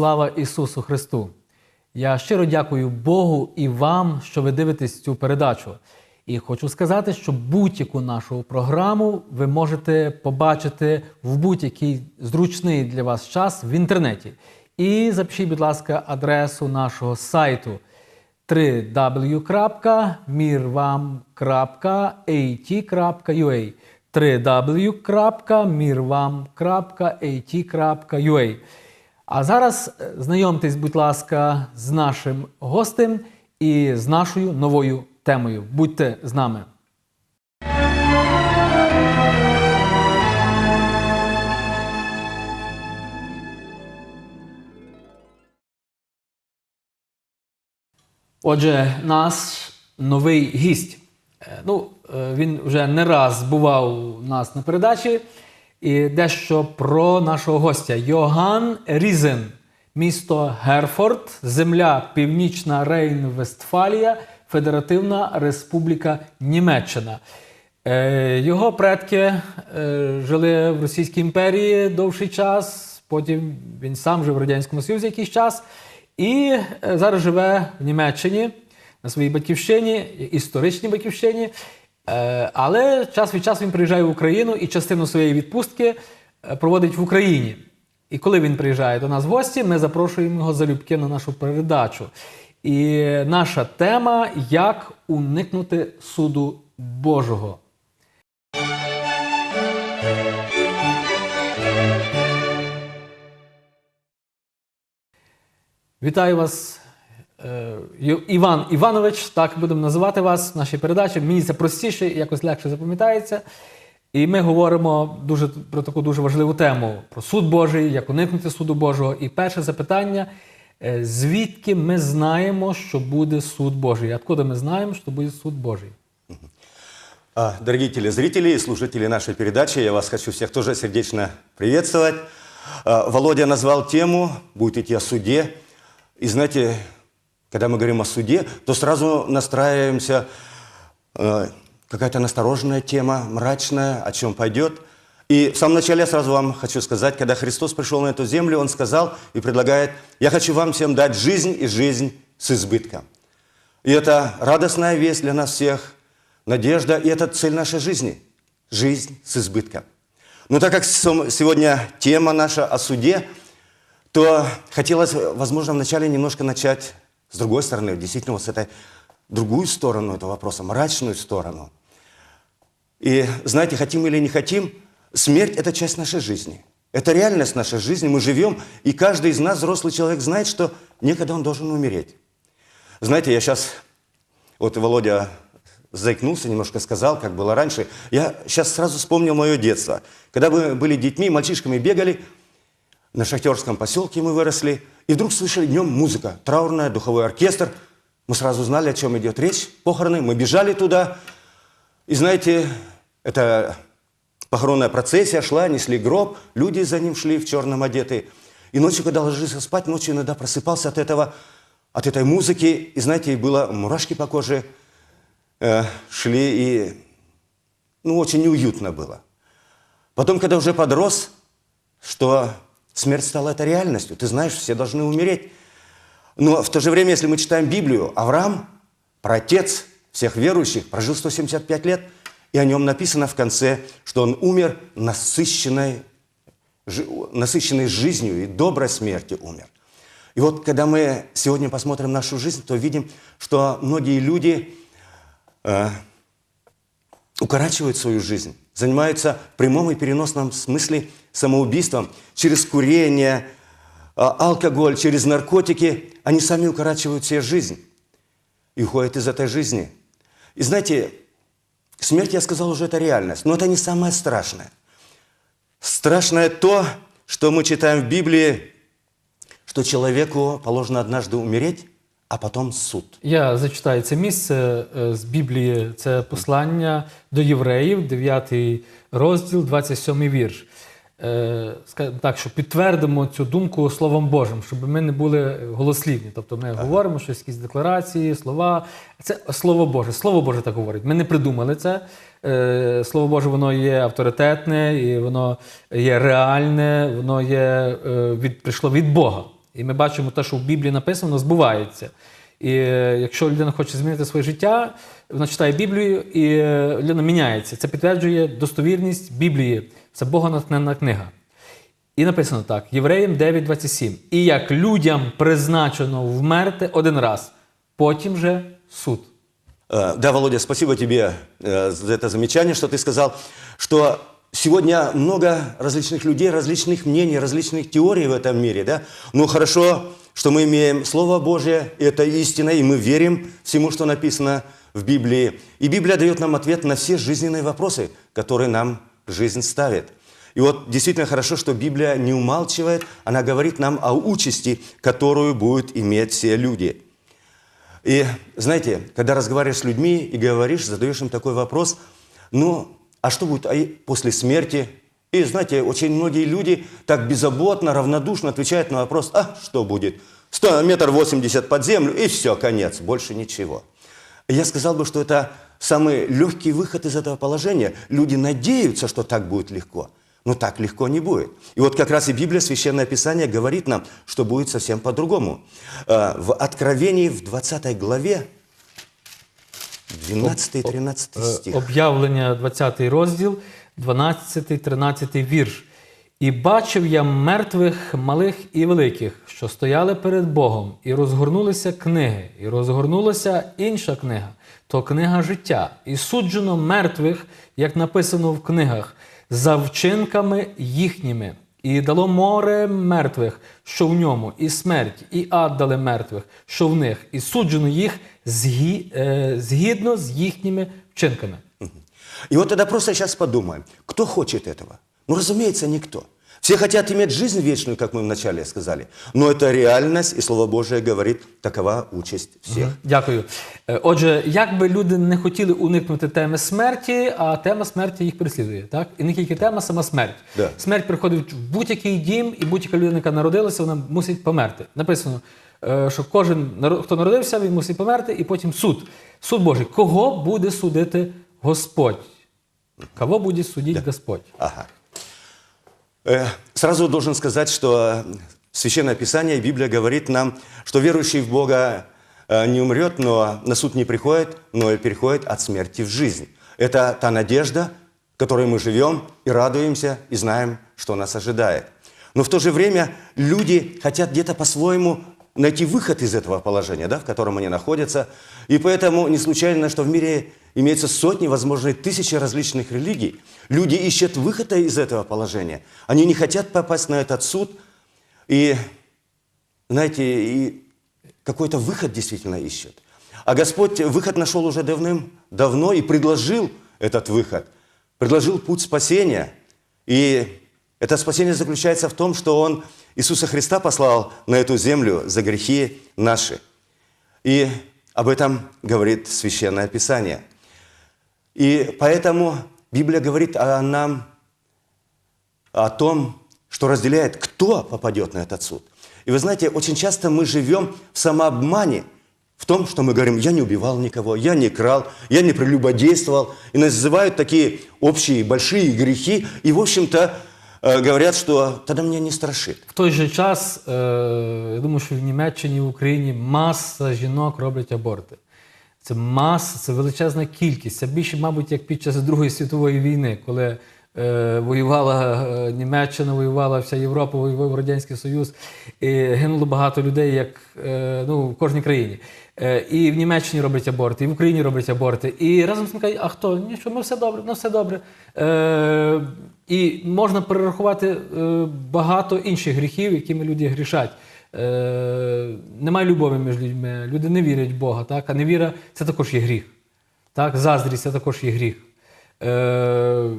Слава Ісусу Христу! Я щиро дякую Богу і вам, що ви дивитесь цю передачу. І хочу сказати, що будь-яку нашу програму ви можете побачити в будь-який зручний для вас час в інтернеті. І запишіть, будь ласка, адресу нашого сайту www.mirvam.at.ua www.mirvam.at.ua А зараз е, знайомтесь, будь ласка, з нашим гостем і з нашою новою темою. Будьте з нами. Отже, наш новий гість. Е, Ну, е, він вже не раз бував у нас на передачі. І дещо про нашого гостя. Йоган Різен, місто Герфорд, земля Північна Рейн-Вестфалія, Федеративна Республіка Німеччина. Е, Його предки е, жили в Російській імперії довший час, потім він сам жив в Радянському Союзі якийсь час. І е, зараз живе в Німеччині на своїй батьківщині, історичній батьківщині. Е, Але час від часу він приїжджає в Україну і частину своєї відпустки е, проводить в Україні. І коли він приїжджає до нас в гості, ми запрошуємо його залюбки на нашу передачу. І наша тема як уникнути суду Божого. Вітаю вас, Іван Іванович, так будемо називати вас в нашій передачі. Мені це простіше, якось легше запам'ятається. І ми говоримо дуже, про таку дуже важливу тему: про суд Божий, як уникнути суду Божого. І перше запитання: е, звідки ми знаємо, що буде суд Божий? Откуда ми знаємо, що буде суд Божий? А, Дорогие телезрители и слушатели нашей передачи, я вас хочу всех тоже сердечно приветствовать. Володя назвал тему, будет идти о суде. И знаете, когда мы говорим о суде, то сразу настраиваемся, э, какая-то настороженная тема, мрачная, о чем пойдет. И в самом начале я сразу вам хочу сказать, когда Христос пришел на эту землю, Он сказал и предлагает, я хочу вам всем дать жизнь и жизнь с избытком. И это радостная весть для нас всех, надежда, и это цель нашей жизни – жизнь с избытком. Но так как сегодня тема наша о суде, то хотелось, возможно, вначале немножко начать с другой стороны, действительно, вот с этой другую сторону этого вопроса, мрачную сторону. И знаете, хотим или не хотим, смерть – это часть нашей жизни. Это реальность нашей жизни, мы живем, и каждый из нас, взрослый человек, знает, что некогда он должен умереть. Знаете, я сейчас, вот Володя заикнулся, немножко сказал, как было раньше. Я сейчас сразу вспомнил мое детство. Когда мы были детьми, мальчишками бегали, на шахтерском поселке мы выросли, и вдруг слышали днем музыка, траурная, духовой оркестр. Мы сразу знали, о чем идет речь, похороны. Мы бежали туда, и знаете, это похоронная процессия шла, несли гроб, люди за ним шли в черном одетые. И ночью, когда ложился спать, ночью иногда просыпался от этого, от этой музыки, и знаете, было мурашки по коже э, шли, и ну, очень неуютно было. Потом, когда уже подрос, что смерть стала это реальностью. Ты знаешь, все должны умереть. Но в то же время, если мы читаем Библию, Авраам, праотец всех верующих, прожил 175 лет, и о нем написано в конце, что он умер насыщенной, насыщенной жизнью и доброй смертью умер. И вот, когда мы сегодня посмотрим нашу жизнь, то видим, что многие люди э, укорачивают свою жизнь, занимаются в прямом и переносном смысле самоубийством через курение, а, алкоголь, через наркотики. Они сами укорачивают себе жизнь и уходят из этой жизни. И знаете, смерть, я сказал уже, это реальность, но это не самое страшное. Страшное то, что мы читаем в Библии, что человеку положено однажды умереть, а потом суд. Я зачитаю це місце е, з Біблії. Це послання до євреїв, 9 розділ, 27 вірш. Е, скажімо так, що підтвердимо цю думку Словом Божим, щоб ми не були голослівні. Тобто ми говоримо щось, якісь декларації, слова. Це Слово Боже. Слово Боже так говорить. Ми не придумали це. Е, Слово Боже, воно є авторитетне, і воно є реальне, воно є, е, від, прийшло від Бога. І ми бачимо те, що в Біблії написано, збувається. І якщо людина хоче змінити своє життя, вона читає Біблію і е, людина міняється. Це підтверджує достовірність Біблії. Це Бога натхненна книга. І написано так: Євреям 9.27. І як людям призначено вмерти один раз, потім же суд. Э, Да, Володя, спасибо тебе э, за это замечание, что ты сказал, что сегодня много различных людей, различных мнений, различных теорий в этом мире, да? Ну, хорошо, что мы имеем Слово Божье, и это истина, и мы верим всему, что написано в Библии. И Библия дает нам ответ на все жизненные вопросы, которые нам жизнь ставит. И вот действительно хорошо, что Библия не умалчивает, она говорит нам о участи, которую будут иметь все люди. И знаете, когда разговариваешь с людьми и говоришь, задаешь им такой вопрос, ну, а что будет после смерти? И знаете, очень многие люди так беззаботно, равнодушно отвечают на вопрос, а что будет? 100 метр 80 под землю, и все, конец, больше ничего. Я сказал бы, что это самый легкий выход из этого положения. Люди надеются, что так будет легко. Но так легко не будет. И вот как раз и Библия, Священное Писание говорит нам, что будет совсем по-другому. Э, В Откровении в 20 главе, 12 и 13 Е, стих. Об'явлення 20 розділ, 12, 13 вірш. І бачив я мертвих малих і великих, що стояли перед Богом, і розгорнулися книги, і розгорнулася інша книга, то книга життя, і суджено мертвих, як написано в книгах, за вчинками їхніми. І дало море мертвих, що в ньому, і смерть, і ад дали мертвих, що в них, і суджено їх згі, е, згідно з їхніми вчинками. И вот тогда просто сейчас подумаем, кто хочет этого? Ну, разумеется, никто. Все хотят иметь жизнь вечную, как мы вначале сказали. Но это реальность, и Слово Божие говорит, такова участь всех. Дякую. Е, Отже, як би люди не хотіли уникнути теми смерті, а тема смерті їх переслідує, так? І не тільки тема, сама смерть. Да. Смерть приходить в будь-який дім, і будь-яка людина, яка народилася, вона мусить померти. Написано, е, що кожен, хто народився, він мусить померти, і потім суд. Суд Божий. Кого буде судити Господь? Кого буде судити Господь? Ага. Э, Сразу должен сказать, что Священное Писание, Библия говорит нам, что верующий в Бога э, не умрет, но на суд не приходит, но и переходит от смерти в жизнь. Это та надежда, которой мы живем и радуемся, и знаем, что нас ожидает. Но в то же время люди хотят где-то по-своему найти выход из этого положения, да, в котором они находятся. И поэтому не случайно, что в мире имеются сотни, возможно, и тысячи различных религий. Люди ищут выхода из этого положения. Они не хотят попасть на этот суд. И, знаете, и какой-то выход действительно ищут. А Господь выход нашел уже давным-давно и предложил этот выход. Предложил путь спасения. И это спасение заключается в том, что Он Иисуса Христа послал на эту землю за грехи наши. И об этом говорит Священное Писание. И поэтому Библия говорит о нам, о том, что разделяет, кто попадет на этот суд. И вы знаете, очень часто мы живем в самообмане, в том, что мы говорим, я не убивал никого, я не крал, я не прелюбодействовал. И называют такие общие большие грехи. И, в общем-то, э, говорят, что тогда меня не страшит. В той же час, е, я думаю, що в Німеччині, в Україні маса жінок роблять аборти. Це маса, це величезна кількість. Це більше, мабуть, як під час Другої світової війни, коли е, воювала е, Німеччина, воювала вся Європа, воював Радянський Союз, і гинуло багато людей, як е, ну, в кожній країні. Е, і в Німеччині роблять аборти, і в Україні роблять аборти. І разом з тим кажуть, а хто? Нічого, ну все добре, ну все добре. Е, і можна перерахувати е, багато інших гріхів, якими люди грішать. Е, немає любові між людьми, люди не вірять в Бога, так? а невіра це також є гріх. Так? Заздрість це також є гріх. Е,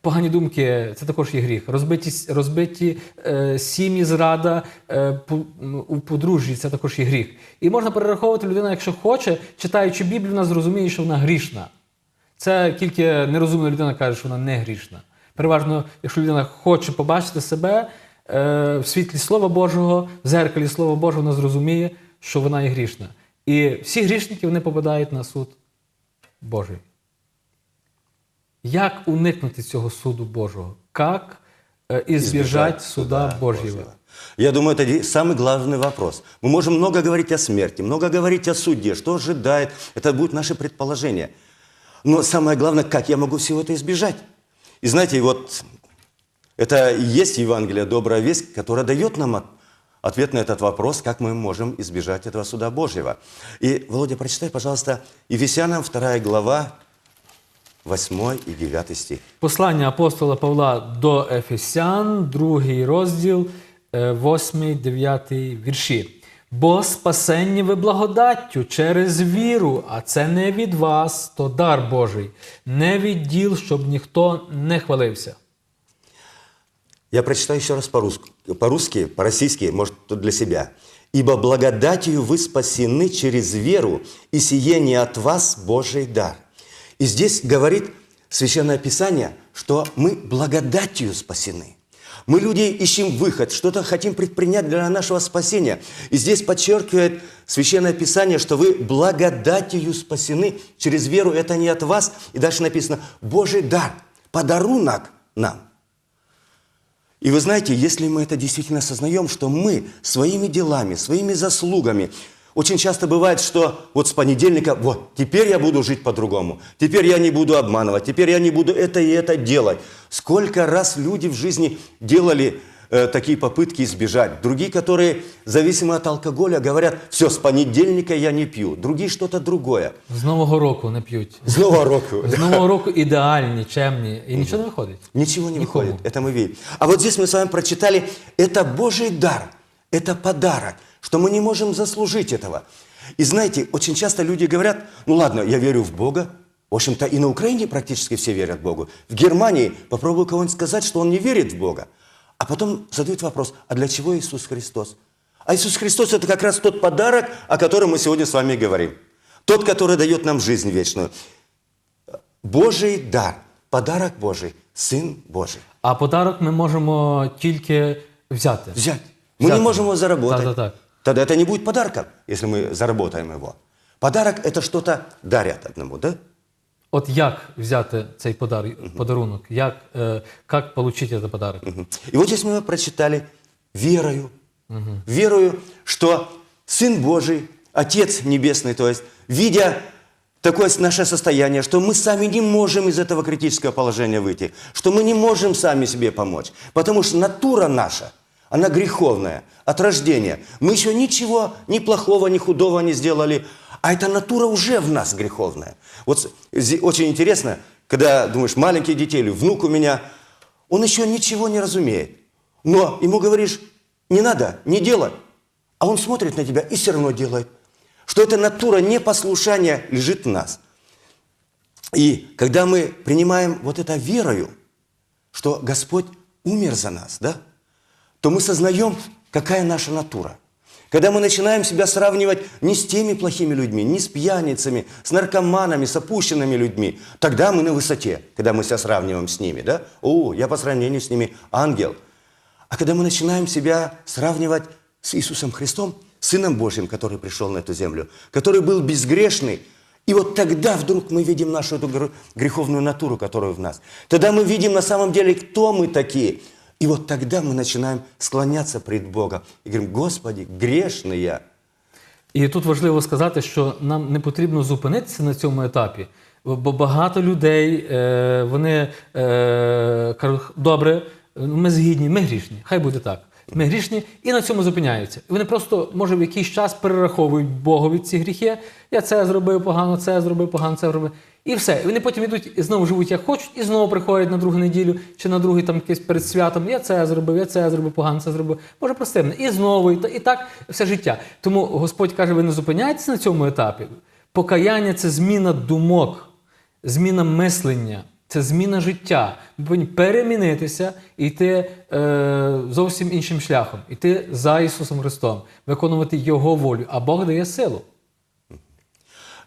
погані думки це також є гріх. Розбиті, розбиті е, сім'ї, зрада е, по- у подружжі це також є гріх. І можна перераховувати людина, якщо хоче, читаючи Біблію, вона зрозуміє, що вона грішна. Це тільки нерозумна людина каже, що вона не грішна. Переважно, якщо людина хоче побачити себе в світлі Слова Божого, в зеркалі Слова Божого, вона зрозуміє, що вона є грішна. І всі грішники вони попадають на суд Божий. Як уникнути цього суду Божого? Як е, ізбіжать суда Божого? Я думаю, это ди- самый главный вопрос. Мы можем много говорить о смерти, много говорить о суде, что ожидает. Это будут наши предположения. Но самое главное, как я могу всего это избежать? И знаете, вот это и есть Евангелие, добрая весть, которая дает нам от- ответ на этот вопрос, как мы можем избежать этого суда Божьего. И, Володя, прочитай, пожалуйста, Ефесянам 2 глава, 8 и 9 стих. Послання апостола Павла до Ефесян, другий розділ, 8-9 вірші. Бо спасенні ви благодаттю через віру, а це не від вас, то дар Божий, не від діл, щоб ніхто не хвалився. Я прочитаю еще раз по-русски, по-русски, по-российски, может, для себя. «Ибо благодатью вы спасены через веру, и сие не от вас Божий дар». И здесь говорит Священное Писание, что мы благодатью спасены. Мы, люди, ищем выход, что-то хотим предпринять для нашего спасения. И здесь подчеркивает Священное Писание, что вы благодатью спасены через веру. Это не от вас. И дальше написано «Божий дар, подарунок нам». И вы знаете, если мы это действительно осознаем, что мы своими делами, своими заслугами, очень часто бывает, что вот с понедельника, вот, теперь я буду жить по-другому, теперь я не буду обманывать, теперь я не буду это и это делать. Сколько раз люди в жизни делали э, такие попытки избежать. Другие, которые зависимы от алкоголя, говорят, все, с понедельника я не пью. Другие что-то другое. З Нового року не п'ють. С Нового року. З Нового року ідеальні, чемні, і нічого не виходить. Ничего не Никому. выходит, это мы видим. А вот здесь мы с вами прочитали, это Божий дар, это подарок, что мы не можем заслужить этого. И знаете, очень часто люди говорят, ну ладно, я верю в Бога, в общем-то и на Украине практически все верят Богу. В Германии попробую кого-нибудь сказать, что он не верит в Бога. А потом задают вопрос, а для чего Иисус Христос? А Иисус Христос это как раз тот подарок, о котором мы сегодня с вами говорим. Тот, который дает нам жизнь вечную. Божий дар, подарок Божий, Сын Божий. А подарок ми можемо тільки взяти. Взять. Мы Взять. не можем его заработать. Так, так, так. Тогда это не будет подарком, если мы заработаем его. Подарок – это что-то дарят одному, да? От як взяти цей подар... подарунок? Як, е, як отримати цей подарок? Мгм. И вот здесь мы прочитали верою. Верою, что Сын Божий, Отец Небесный, то есть, видя такое наше состояние, что мы сами не можем из этого критического положения выйти, что мы не можем сами себе помочь, потому что натура наша, она греховная от рождения. Мы еще ничего ни плохого, ни худого не сделали, а эта натура уже в нас греховная. Вот очень интересно, когда думаешь, маленькие детей или внук у меня, он еще ничего не разумеет. Но ему говоришь, не надо, не делай. А он смотрит на тебя и все равно делает. Что эта натура непослушания лежит в нас. И когда мы принимаем вот это верою, что Господь умер за нас, да, то мы сознаем, какая наша натура. Когда мы начинаем себя сравнивать не с теми плохими людьми, не с пьяницами, с наркоманами, с опущенными людьми, тогда мы на высоте, когда мы себя сравниваем с ними, да? О, я по сравнению с ними ангел. А когда мы начинаем себя сравнивать с Иисусом Христом, Сыном Божьим, который пришел на эту землю, который был безгрешный, и вот тогда вдруг мы видим нашу эту гр- греховную натуру, которая в нас. Тогда мы видим на самом деле, кто мы такие. И вот тогда мы начинаем склоняться пред Богом и говорим, Господи, грешный я. І тут важливо сказати, що нам не потрібно зупинитися на цьому етапі, бо багато людей е, вони е, кажуть, добре, ми згідні, ми грішні, хай буде так. Ми грішні і на цьому зупиняються. І вони просто, може, в якийсь час перераховують Богові ці гріхи. Я це зробив погано, це зробив погано, це зробив. І все. І вони потім йдуть і знову живуть як хочуть, і знову приходять на другу неділю чи на другий там якийсь перед святом. Я це зробив, я це зробив погано, це зробив. Може, прости мене. І знову, і, і так все життя. Тому Господь каже: ви не зупиняйтеся на цьому етапі. Покаяння це зміна думок, зміна мислення, це зміна життя. Ми повинні перемінитися і йти е, зовсім іншим шляхом, йти за Ісусом Христом, виконувати Його волю, а Бог дає силу.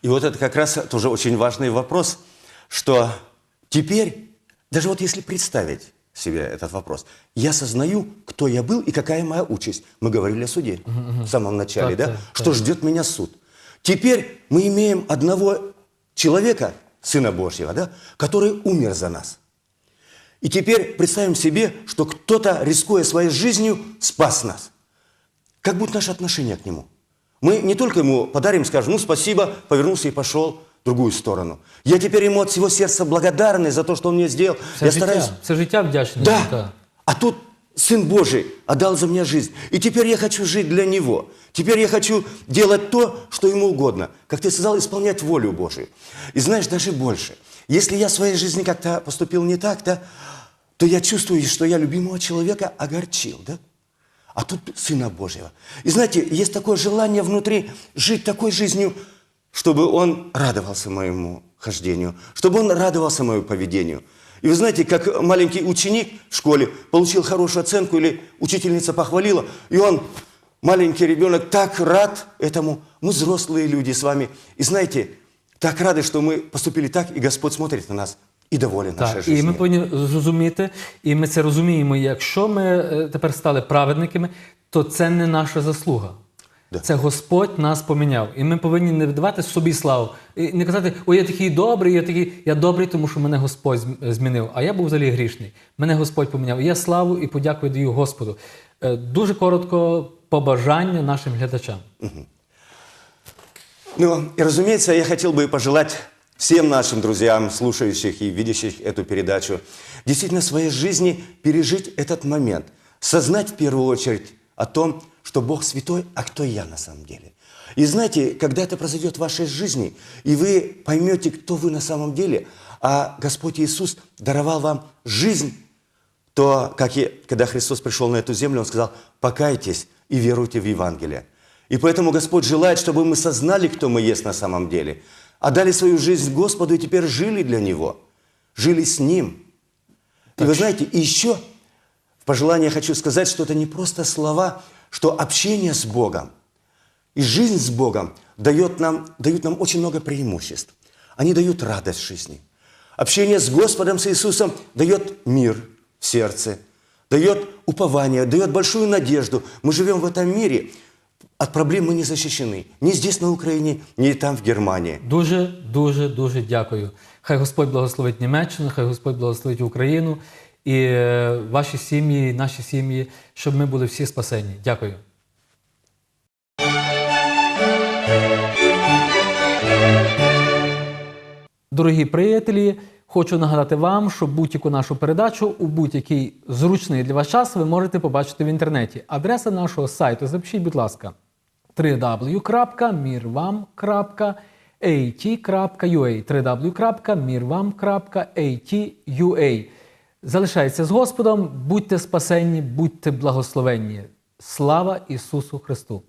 И вот это как раз тоже очень важный вопрос, что теперь, даже вот если представить себе этот вопрос, я осознаю, кто я был и какая моя участь. Мы говорили о суде в самом начале, Так, да? так, Что ждет меня суд. Теперь мы имеем одного человека, Сына Божьего, да, который умер за нас. И теперь представим себе, что кто-то, рискуя своей жизнью, спас нас. Как будет наше отношение к нему? Мы не только ему подарим, скажем, ну спасибо, повернулся и пошел в другую сторону. Я теперь ему от всего сердца благодарный за то, что он мне сделал. Все Я життя, стараюсь все життя вдячний. да. Так. А тут Сын Божий отдал за меня жизнь. И теперь я хочу жить для Него. Теперь я хочу делать то, что Ему угодно. Как ты сказал, исполнять волю Божию. И знаешь, даже больше. Если я в своей жизни как-то поступил не так, да, то я чувствую, что я любимого человека огорчил, да? А тут Сына Божьего. И знаете, есть такое желание внутри жить такой жизнью, чтобы он радовался моему хождению, чтобы он радовался моему поведению. И вы знаете, как маленький ученик в школе получил хорошую оценку или учительница похвалила, и он, маленький ребенок, так рад этому. Мы взрослые люди с вами. И знаете, так рады, что мы поступили так, и Господь смотрит на нас і доволен нашей Так, жизни. і ми повинні зрозуміти, і ми це розуміємо, якщо ми е, тепер стали праведниками, то це не наша заслуга. Да. Це Господь нас поміняв. І ми повинні не давати собі славу. І не казати, ой, я такий добрий, я такий, я добрий, тому що мене Господь змінив. А я був взагалі грішний. Мене Господь поміняв. І я славу і подякую даю Господу. Е, Дуже коротко побажання нашим глядачам. Ну, и разумеется, я хотел бы пожелать всем нашим друзьям, слушающих и видящих эту передачу, действительно в своей жизни пережить этот момент, сознать в первую очередь о том, что Бог святой, а кто я на самом деле. И знаете, когда это произойдет в вашей жизни, и вы поймете, кто вы на самом деле, а Господь Иисус даровал вам жизнь, то, как и когда Христос пришел на эту землю, Он сказал, покайтесь и веруйте в Евангелие. И поэтому Господь желает, чтобы мы сознали, кто мы есть на самом деле, отдали свою жизнь Господу и теперь жили для Него, жили с Ним. И вы знаете, и еще в пожелании я хочу сказать, что это не просто слова, что общение с Богом и жизнь с Богом дает нам, дают нам очень много преимуществ. Они дают радость жизни. Общение с Господом, с Иисусом дает мир в сердце, дает упование, дает большую надежду. Мы живем в этом мире, от проблем мы не защищены. Ни здесь, на Украине, ни там, в Германии. Дуже, дуже, дуже дякую. Хай Господь благословить Німеччину, хай Господь благословить Україну і е, ваші сім'ї, наші сім'ї, щоб ми були всі спасені. Дякую. Дорогі приятелі, хочу нагадати вам, що будь-яку нашу передачу у будь-який зручний для вас час ви можете побачити в інтернеті. Адреса нашого сайту запишіть, будь ласка, www.mirvam.at.ua www.mirvam.at.ua Залишайтеся з Господом, будьте спасенні, будьте благословенні. Слава Ісусу Христу!